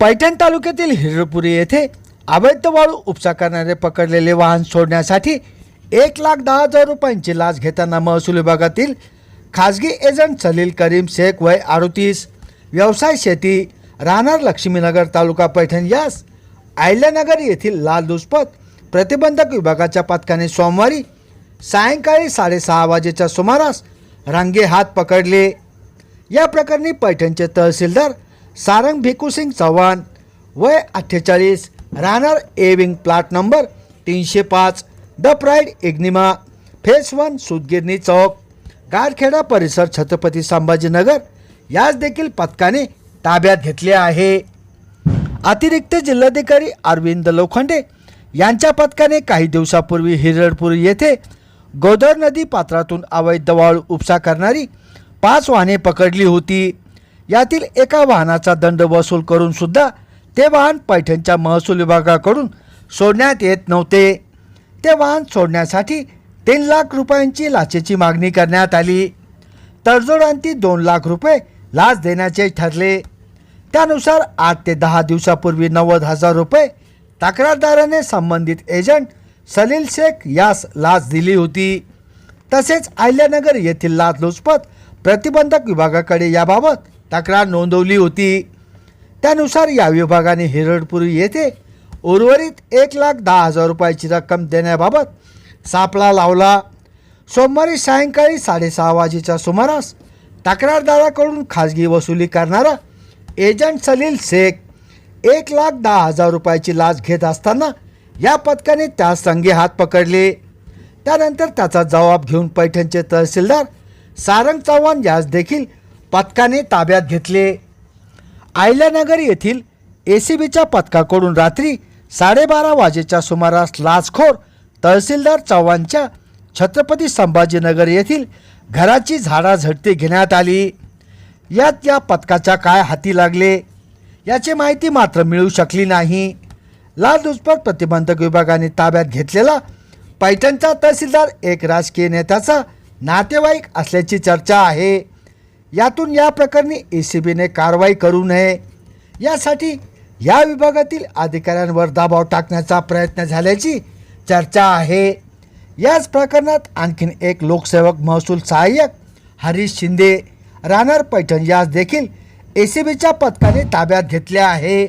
पैठण तालुक्यातील हिरपुरी येथे अवैध वाळू उपसा करणारे पकडलेले वाहन सोडण्यासाठी एक लाख दहा हजार रुपयांची लाच घेताना महसूल विभागातील खाजगी एजंट सलील करीम शेख वय अडतीस व्यवसाय शेती राहणार लक्ष्मीनगर तालुका पैठण यास आयल्यानगर येथील लाल दुष्पत प्रतिबंधक विभागाच्या पथकाने सोमवारी सायंकाळी साडेसहा वाजेच्या सुमारास रांगे हात पकडले. या प्रकरणी पैठणचे तहसीलदार सारंग भिकूसिंग चव्हाण वय अठ्ठेचाळीस राहणार ए विंग प्लॉट नंबर तीनशे पाच the pride enigma phase one Sutgirni Chowk Garkheda परिसर छत्रपती संभाजीनगर याच देखील पथकाने ताब्यात घेतले आहे. अतिरिक्त जिल्हाधिकारी अरविंद लोखंडे यांच्या पथकाने काही दिवसापूर्वी हिरडपूर येथे गोदर नदी पात्रातून अवैध वाळू उपसा करणारी पाच वाहने पकडली होती. यातील एका वाहनाचा दंड वसूल करून सुद्धा ते वाहन पैठणच्या महसूल विभागाकडून सोडण्यात येत नव्हते. ते वाहन सोडण्यासाठी तीन लाख रुपयांची लाचेची मागणी करण्यात आली. तडजोडांती दोन लाख रुपये लाच देण्याचे ठरले. त्यानुसार आठ ते दहा दिवसापूर्वी नव्वद हजार रुपये तक्रारदाराने संबंधित एजंट सलील शेख यास लाच दिली होती. तसेच अहिल्यानगर येथील लाचलुचपत प्रतिबंधक विभागाकडे याबाबत तक्रार नोंदवली होती. त्यानुसार या विभागाने हिरडपुरी येथे उर्वरित एक लाख दहा हजार रुपयाची रक्कम देण्याबाबत सापळा लावला. सोमवारी सायंकाळी साडेसहा वाजेच्या सुमारास तक्रारदाराकडून खाजगी वसुली करणारा एजंट सलील शेख एक लाख दहा हजार रुपयाची लाच घेत असताना या पथकाने त्या संघे हात पकडले. त्यानंतर त्याचा जबाब घेऊन पैठणचे तहसीलदार सारंग चव्हाण यास देखील पथकाने ताब्यात घेतले. आयल्यानगर येथील ए सी बीच्या पथकाकडून रात्री साडेबारा वाजेच्या सुमारास लाचखोर तहसीलदार चव्हाणच्या छत्रपती संभाजीनगर येथील घराची झाडाझडती घेण्यात आली. यात या पथकाच्या काय हाती लागले याची माहिती मात्र मिळू शकली नाही. लाचलुचपत प्रतिबंधक विभागाने ताब्यात घेतलेला पैठणचा तहसीलदार एक राजकीय नेत्याचा नातेवाईक असल्याची चर्चा आहे. यातून या प्रकरणी ए सी बीने कारवाई करू नये. यासाठी या विभागातील अधिकाऱ्यांवर दबाव टाकण्याचा प्रयत्न झाल्याची चर्चा आहे. याच प्रकरणात आणखीन एक लोकसेवक महसूल सहाय्यक हरीश शिंदे राहणार पैठण यास देखील ए सी बीच्या पथकाने ताब्यात घेतले आहे.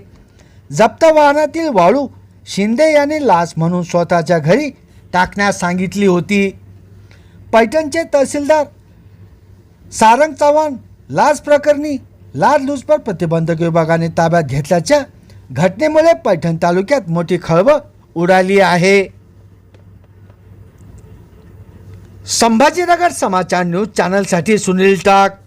जप्त वाहनातील वाळू शिंदे यांनी लाच म्हणून स्वतःच्या घरी टाकण्यास सांगितली होती. पैठणचे तहसीलदार सारंग चव्हाण लाच प्रकरणी लाचलुचपत प्रतिबंधक विभागाने ताब्यात घेतल्याच्या घटनेमुळे पैठण तालुक्यात मोठी खळबळ उडाली आहे. संभाजीनगर समाचार न्यूज चॅनलसाठी सुनील टाक.